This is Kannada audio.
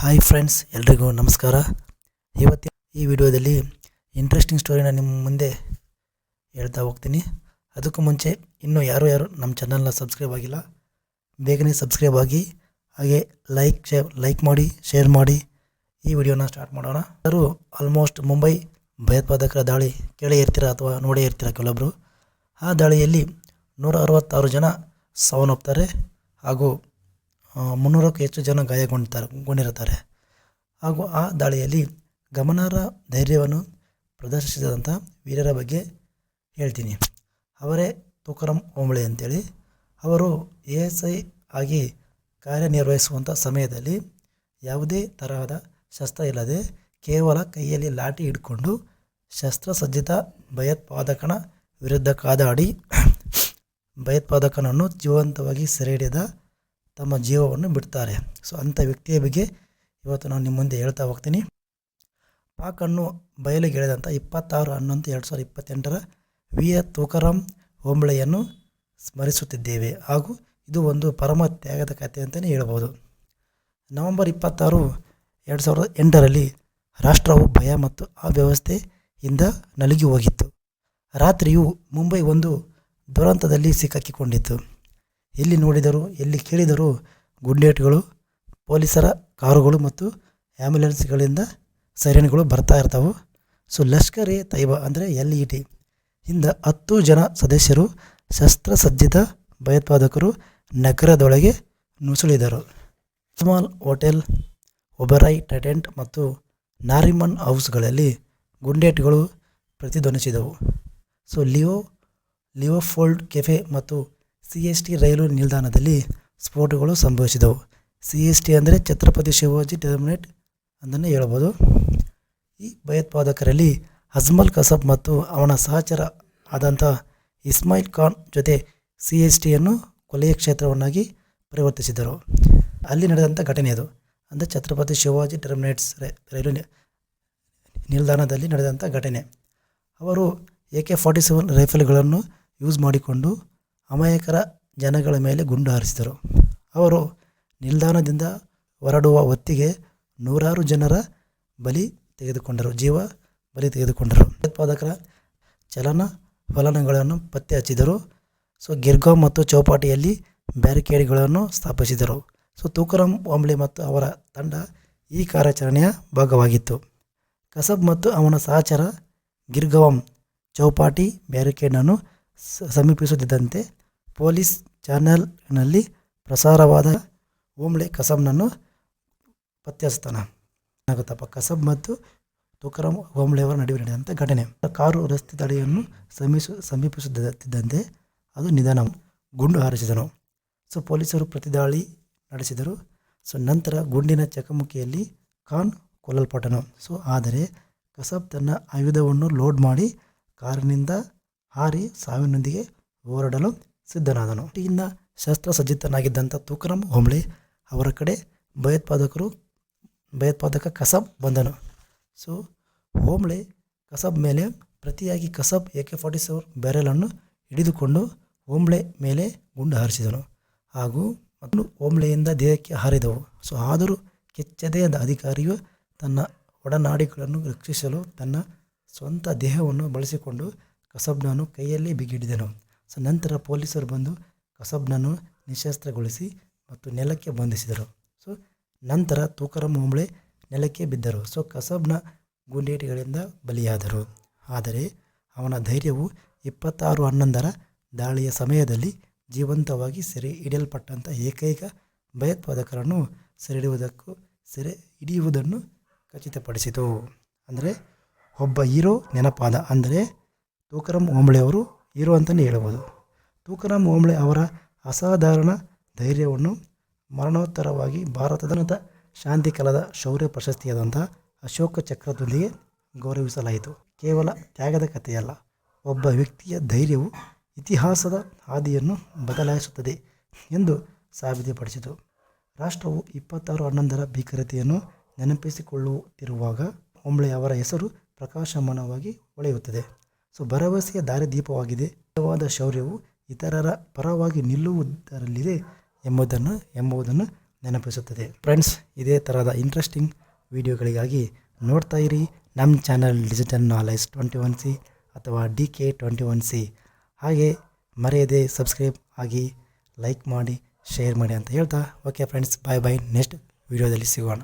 ಹಾಯ್ ಫ್ರೆಂಡ್ಸ್ ಎಲ್ರಿಗೂ ನಮಸ್ಕಾರ. ಇವತ್ತಿನ ಈ ವಿಡಿಯೋದಲ್ಲಿ ಇಂಟ್ರೆಸ್ಟಿಂಗ್ ಸ್ಟೋರಿನ ನಿಮ್ಮ ಮುಂದೆ ಹೇಳ್ತಾ ಹೋಗ್ತೀನಿ. ಅದಕ್ಕೂ ಮುಂಚೆ ಇನ್ನೂ ಯಾರು ಯಾರು ನಮ್ಮ ಚಾನಲ್ನ ಸಬ್ಸ್ಕ್ರೈಬ್ ಆಗಿಲ್ಲ, ಬೇಗನೆ ಸಬ್ಸ್ಕ್ರೈಬ್ ಆಗಿ, ಹಾಗೆ ಲೈಕ್ ಶೇರ್ ಲೈಕ್ ಮಾಡಿ ಶೇರ್ ಮಾಡಿ ಈ ವಿಡಿಯೋನ ಸ್ಟಾರ್ಟ್ ಮಾಡೋಣ. ಎಲ್ಲರೂ ಆಲ್ಮೋಸ್ಟ್ ಮುಂಬೈ ಭಯೋತ್ಪಾದಕರ ದಾಳಿ ಕೇಳೇ ಇರ್ತೀರ ಅಥವಾ ನೋಡೇ ಇರ್ತೀರ ಕೆಲವೊಬ್ಬರು ಆ ದಾಳಿಯಲ್ಲಿ ನೂರ ಅರವತ್ತಾರು ಜನ ಸಾವನ್ನಪ್ತಾರೆ ಹಾಗೂ ಮುನ್ನೂರಕ್ಕೂ ಹೆಚ್ಚು ಜನ ಗಾಯಗೊಂಡಿರ್ತಾರೆ ಗೊಂಡಿರುತ್ತಾರೆ. ಹಾಗೂ ಆ ದಾಳಿಯಲ್ಲಿ ಗಮನಾರ್ಹ ಧೈರ್ಯವನ್ನು ಪ್ರದರ್ಶಿಸಿದಂಥ ವೀರರ ಬಗ್ಗೆ ಹೇಳ್ತೀನಿ. ಅವರೇ ತುಕರಂ ಓಂಬಳೆ ಅಂತೇಳಿ. ಅವರು ಎ ಎಸ್ ಐ ಆಗಿ ಕಾರ್ಯನಿರ್ವಹಿಸುವಂಥ ಸಮಯದಲ್ಲಿ ಯಾವುದೇ ತರಹದ ಶಸ್ತ್ರ ಇಲ್ಲದೆ ಕೇವಲ ಕೈಯಲ್ಲಿ ಲಾಠಿ ಹಿಡ್ಕೊಂಡು ಶಸ್ತ್ರಸಜ್ಜಿತ ಭಯೋತ್ಪಾದಕನ ವಿರುದ್ಧ ಕಾದಾಡಿ ಭಯೋತ್ಪಾದಕನನ್ನು ಜೀವಂತವಾಗಿ ಸೆರೆ ಹಿಡಿದ ತಮ್ಮ ಜೀವವನ್ನು ಬಿಡ್ತಾರೆ. ಸೊ, ಅಂಥ ವ್ಯಕ್ತಿಯ ಬಗ್ಗೆ ಇವತ್ತು ನಾನು ನಿಮ್ಮ ಮುಂದೆ ಹೇಳ್ತಾ ಹೋಗ್ತೀನಿ. ಪಾಕನ್ನು ಬಯಲಿಗೆ ಎಳೆದಂಥ ಇಪ್ಪತ್ತಾರು ಹನ್ನೊಂದು ಎರಡು ಸಾವಿರದ ಇಪ್ಪತ್ತೆಂಟರ ವಿ ಎ ತುಕಾರಾಮ್ ಓಂಬಳೆಯನ್ನು ಸ್ಮರಿಸುತ್ತಿದ್ದೇವೆ. ಹಾಗೂ ಇದು ಒಂದು ಪರಮ ತ್ಯಾಗದ ಕಥೆ ಅಂತಲೇ ಹೇಳ್ಬೋದು. ನವೆಂಬರ್ ಇಪ್ಪತ್ತಾರು ಎರಡು ಸಾವಿರದ ಎಂಟರಲ್ಲಿ ರಾಷ್ಟ್ರವು ಭಯ ಮತ್ತು ಅವ್ಯವಸ್ಥೆಯಿಂದ ನಲುಗಿ ಹೋಗಿತ್ತು. ರಾತ್ರಿಯು ಮುಂಬೈ ಒಂದು ದುರಂತದಲ್ಲಿ ಸಿಕ್ಕಾಕಿಕೊಂಡಿತ್ತು. ಎಲ್ಲಿ ನೋಡಿದರೂ, ಎಲ್ಲಿ ಕೇಳಿದರೂ ಗುಂಡೇಟ್ಗಳು, ಪೊಲೀಸರ ಕಾರುಗಳು ಮತ್ತು ಆ್ಯಂಬುಲೆನ್ಸ್ಗಳಿಂದ ಸೈರನ್ಗಳು ಬರ್ತಾ ಇರ್ತಾವೆ. ಸೊ, ಲಷ್ಕರ್ ಎ ತೈಬಾ ಅಂದರೆ ಎಲ್ ಇ ಟಿ. ಇಂದ ಹತ್ತು ಜನ ಸದಸ್ಯರು ಶಸ್ತ್ರಸಜ್ಜಿತ ಭಯೋತ್ಪಾದಕರು ನಗರದೊಳಗೆ ನುಸುಳಿದರು. ಸ್ಮಾಲ್ ಹೋಟೆಲ್ ಒಬರೈ ಟೆಟೆಂಟ್ ಮತ್ತು ನಾರಿಮನ್ ಹೌಸ್ಗಳಲ್ಲಿ ಗುಂಡೇಟ್ಗಳು ಪ್ರತಿಧ್ವನಿಸಿದವು. ಸೊ, ಲಿಯೋ, ಲಿಯೋಫೋಲ್ಡ್ ಕೆಫೆ ಮತ್ತು ಸಿ ಎಸ್ ಟಿ ರೈಲು ನಿಲ್ದಾಣದಲ್ಲಿ ಸ್ಫೋಟಗಳು ಸಂಭವಿಸಿದವು. ಸಿ ಎಸ್ ಟಿ ಅಂದರೆ ಛತ್ರಪತಿ ಶಿವಾಜಿ ಟರ್ಮಿನೇಟ್ ಅಂತಲೇ ಹೇಳ್ಬೋದು. ಈ ಭಯೋತ್ಪಾದಕರಲ್ಲಿ ಅಜ್ಮಲ್ ಕಸಬ್ ಮತ್ತು ಅವನ ಸಹಚರ ಆದಂಥ ಇಸ್ಮಾಯಿಲ್ ಖಾನ್ ಜೊತೆ ಸಿ ಎಸ್ ಟಿಯನ್ನು ಕೊಲೆಯ ಕ್ಷೇತ್ರವನ್ನಾಗಿ ಪರಿವರ್ತಿಸಿದರು. ಅಲ್ಲಿ ನಡೆದಂಥ ಘಟನೆ ಅದು. ಅಂದರೆ ಛತ್ರಪತಿ ಶಿವಾಜಿ ಟರ್ಮಿನೇಟ್ಸ್ ರೈಲು ನಿಲ್ದಾಣದಲ್ಲಿ ನಡೆದಂಥ ಘಟನೆ. ಅವರು ಎ ಕೆ ಫಾರ್ಟಿ ಸೆವೆನ್ ರೈಫಲ್ಗಳನ್ನು ಯೂಸ್ ಮಾಡಿಕೊಂಡು ಅಮಾಯಕರ ಜನಗಳ ಮೇಲೆ ಗುಂಡು ಹಾರಿಸಿದರು. ಅವರು ನಿಲ್ದಾಣದಿಂದ ಹೊರಡುವ ಹೊತ್ತಿಗೆ ನೂರಾರು ಜನರ ಬಲಿ ತೆಗೆದುಕೊಂಡರು, ಜೀವ ಬಲಿ ತೆಗೆದುಕೊಂಡರು. ಭಯೋತ್ಪಾದಕರ ಚಲನ ಫಲನಗಳನ್ನು ಪತ್ತೆ ಹಚ್ಚಿದರು ಸೊ, ಗಿರ್ಗಾಂವ್ ಮತ್ತು ಚೌಪಾಟಿಯಲ್ಲಿ ಬ್ಯಾರಿಕೇಡ್ಗಳನ್ನು ಸ್ಥಾಪಿಸಿದರು. ಸೊ, ತೂಕರಾಮ್ ವಾಂಬ್ಳೆ ಮತ್ತು ಅವರ ತಂಡ ಈ ಕಾರ್ಯಾಚರಣೆಯ ಭಾಗವಾಗಿತ್ತು. ಕಸಬ್ ಮತ್ತು ಅವನ ಸಹಚರ ಗಿರ್ಗವಂ ಚೌಪಾಟಿ ಬ್ಯಾರಿಕೇಡನ್ನು ಸಮೀಪಿಸುತ್ತಿದ್ದಂತೆ ಪೊಲೀಸ್ ಚಾನೆಲ್ನಲ್ಲಿ ಪ್ರಸಾರವಾದ ಓಮ್ಳೆ ಕಸಬ್ನನ್ನು ಪತ್ತೆ ಏನಾಗುತ್ತಪ್ಪ? ಕಸಬ್ ಮತ್ತು ತುಕರಾಮ್ ಓಮ್ಳೆಯವರ ನಡುವೆ ನಡೆದಂಥ ಘಟನೆ. ಕಾರು ರಸ್ತೆ ತಡೆಯನ್ನು ಸಮೀಸು ಸಮೀಪಿಸುತ್ತಿದ್ದಂತೆ ಅದು ನಿಧಾನ ಗುಂಡು ಹಾರಿಸಿದನು. ಸೊ, ಪೊಲೀಸರು ಪ್ರತಿದಾಳಿ ನಡೆಸಿದರು. ಸೊ, ನಂತರ ಗುಂಡಿನ ಚಕಮಕಿಯಲ್ಲಿ ಖಾನ್ ಕೊಲ್ಲಲ್ಪಟ್ಟನು. ಸೊ, ಆದರೆ ಕಸಬ್ ತನ್ನ ಆಯುಧವನ್ನು ಲೋಡ್ ಮಾಡಿ ಕಾರಿನಿಂದ ಹಾರಿ ಸಾವಿನೊಂದಿಗೆ ಹೋರಾಡಲು ಸಿದ್ಧನಾದನು. ಇನ್ನ ಶಸ್ತ್ರಸಜ್ಜಿತನಾಗಿದ್ದಂಥ ತುಕರಾಮ್ ಹೊಂಬಳಿ ಅವರ ಕಡೆ ಭಯೋತ್ಪಾದಕರು, ಭಯೋತ್ಪಾದಕ ಕಸಬ್ ಬಂದನು. ಸೊ ಹೋಮ್ಳೆ ಕಸಬ್ ಮೇಲೆ ಪ್ರತಿಯಾಗಿ Kasab A K forty seven ಬ್ಯಾರೆಲನ್ನು ಹಿಡಿದುಕೊಂಡು ಓಂಬ್ಳೆ ಮೇಲೆ ಗುಂಡು ಹಾರಿಸಿದನು. ಹಾಗೂ ಮತ್ತು ಹೋಂಬಳೆಯಿಂದ ದೇಹಕ್ಕೆ ಹಾರಿದವು. ಸೊ, ಆದರೂ ಕೆಚ್ಚದೆ ಅಧಿಕಾರಿಯು ತನ್ನ ಒಡನಾಡಿಗಳನ್ನು ರಕ್ಷಿಸಲು ತನ್ನ ಸ್ವಂತ ದೇಹವನ್ನು ಬಳಸಿಕೊಂಡು ಕಸಬ್ನನ್ನು ಕೈಯಲ್ಲಿ ಬಿಗಿಡಿದನು. ಸೊ ನಂತರ ಪೊಲೀಸರು ಬಂದು ಕಸಬ್ನನ್ನು ನಿಶಸ್ತ್ರಗೊಳಿಸಿ ಮತ್ತು ನೆಲಕ್ಕೆ ಬಂಧಿಸಿದರು. ಸೊ ನಂತರ ತೂಕರಂ ಓಂಬ್ಳೆ ನೆಲಕ್ಕೆ ಬಿದ್ದರು. ಸೊ ಕಸಬ್ನ ಗುಂಡೇಟಿಗಳಿಂದ ಬಲಿಯಾದರು. ಆದರೆ ಅವನ ಧೈರ್ಯವು ಇಪ್ಪತ್ತಾರು ಹನ್ನೊಂದರ ದಾಳಿಯ ಸಮಯದಲ್ಲಿ ಜೀವಂತವಾಗಿ ಸೆರೆ ಹಿಡಿಯಲ್ಪಟ್ಟಂಥ ಏಕೈಕ ಭಯೋತ್ಪಾದಕರನ್ನು ಸೆರೆ ಹಿಡಿಯುವುದಕ್ಕೂ ಸೆರೆ ಹಿಡಿಯುವುದನ್ನು ಖಚಿತಪಡಿಸಿತು. ಅಂದರೆ, ಒಬ್ಬ ಹೀರೋ ನೆನಪಾದ. ಅಂದರೆ, ತೂಕರಂ ಓಂಬ್ಳೆ ಅವರು ಹೀರೋ ಅಂತಲೇ ಹೇಳ್ಬೋದು ತುಕಾರಾಮ್ ಓಂಬ್ಳೆ ಅವರ ಅಸಾಧಾರಣ ಧೈರ್ಯವನ್ನು ಮರಣೋತ್ತರವಾಗಿ ಭಾರತದ ಶಾಂತಿ ಕಲದ ಶೌರ್ಯ ಪ್ರಶಸ್ತಿಯಾದಂಥ ಅಶೋಕ ಚಕ್ರದೊಂದಿಗೆ ಗೌರವಿಸಲಾಯಿತು. ಕೇವಲ ತ್ಯಾಗದ ಕಥೆಯಲ್ಲ, ಒಬ್ಬ ವ್ಯಕ್ತಿಯ ಧೈರ್ಯವು ಇತಿಹಾಸದ ಹಾದಿಯನ್ನು ಬದಲಾಯಿಸುತ್ತದೆ ಎಂದು ಸಾಬೀತುಪಡಿಸಿತು. ರಾಷ್ಟ್ರವು ಇಪ್ಪತ್ತಾರು ಹನ್ನೊಂದರ ಭೀಕರತೆಯನ್ನು ನೆನಪಿಸಿಕೊಳ್ಳುತ್ತಿರುವಾಗ ಅವರ ಹೆಸರು ಪ್ರಕಾಶಮಾನವಾಗಿ ಹೊಳೆಯುತ್ತದೆ. ಸೊ ಭರವಸೆಯ ದಾರಿದೀಪವಾಗಿದೆ. ನಿಜವಾದ ಶೌರ್ಯವು ಇತರರ ಪರವಾಗಿ ನಿಲ್ಲುವುದರಲ್ಲಿದೆ ಎಂಬುದನ್ನು ಎಂಬುದನ್ನು ನೆನಪಿಸುತ್ತದೆ. ಫ್ರೆಂಡ್ಸ್, ಇದೇ ಥರದ ಇಂಟ್ರೆಸ್ಟಿಂಗ್ ವಿಡಿಯೋಗಳಿಗಾಗಿ ನೋಡ್ತಾ ಇರಿ. ನಮ್ಮ channel digital knowledge twenty one C ಅಥವಾ D K twenty one C. ಹಾಗೆ ಮರೆಯದೆ ಸಬ್ಸ್ಕ್ರೈಬ್ ಆಗಿ ಲೈಕ್ ಮಾಡಿ, ಶೇರ್ ಮಾಡಿ ಅಂತ ಹೇಳ್ತಾ. Okay friends, bye bye. Next ವಿಡಿಯೋದಲ್ಲಿ ಸಿಗೋಣ.